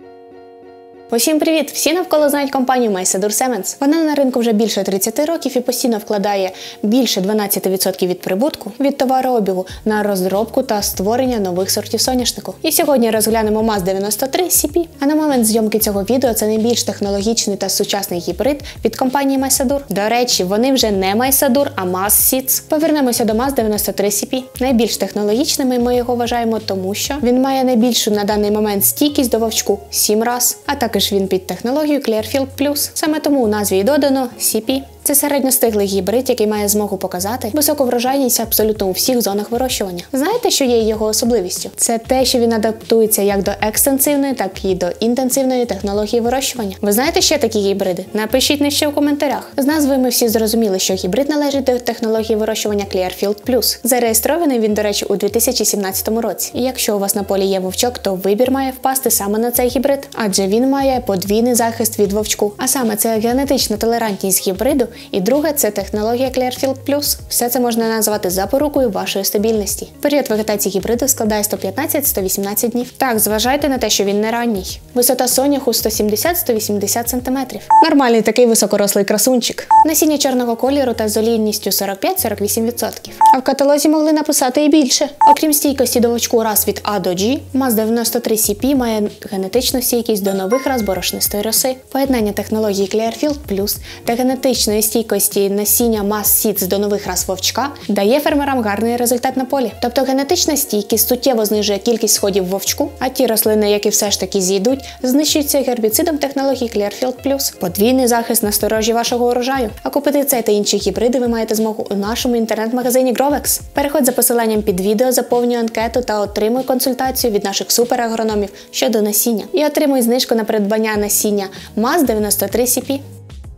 thank you. Усім привіт! Всі навколо знають компанію Майседур Семенс. Вона на ринку вже більше 30 років і постійно вкладає більше 12% від прибутку від товарообігу на розробку та створення нових сортів соняшнику. І сьогодні розглянемо МАЗ 93 CP. А на момент зйомки цього відео це найбільш технологічний та сучасний гібрид від компанії Майсадур. До речі, вони вже не Майсадур, а МАЗ Сіц. Повернемося до МАЗ 93 CP. Найбільш технологічними ми його вважаємо, тому що він має найбільшу на даний момент стійкість до вовчку 7 раз, а також також він під технологію Clearfield Plus. Саме тому у назві додано CP. Це середньостиглий гібрид, який має змогу показати високу врожайність абсолютно у всіх зонах вирощування. Знаєте, що є його особливістю? Це те, що він адаптується як до екстенсивної, так і до інтенсивної технології вирощування. Ви знаєте ще такі гібриди? Напишіть нижче у коментарях. З назви ми всі зрозуміли, що гібрид належить до технології вирощування Clearfield Plus. Зареєстрований він, до речі, у 2017 році. І якщо у вас на полі є вовчок, то вибір має впасти саме на цей гібрид, адже він має подвійний захист від вовчку. А саме це генетична толерантність гібриду і друге це технологія Clearfield Plus. Все це можна назвати запорукою вашої стабільності. Період вегетації гібриду складає 115-118 днів. Так, зважайте на те, що він не ранній. Висота соняху 170-180 см. Нормальний такий високорослий красунчик. Насіння чорного кольору та з олійністю 45-48%. А в каталозі могли написати і більше. Окрім стійкості до вовчку раз від А до G, MAZ 93 CP має генетичну стійкість до нових раз борошнистої роси, поєднання технології Clearfield Plus та генетичної стійкості насіння мас сіц до нових рас вовчка дає фермерам гарний результат на полі. Тобто генетична стійкість суттєво знижує кількість сходів вовчку, а ті рослини, які все ж таки з'їдуть, знищуються гербіцидом технології Clearfield Plus. Подвійний захист на сторожі вашого урожаю. А купити цей та інші гібриди ви маєте змогу у нашому інтернет-магазині Grovex. Переходь за посиланням під відео, заповнюй анкету та отримуй консультацію від наших суперагрономів щодо насіння. І отримуй знижку на придбання насіння MAZ 93 CP.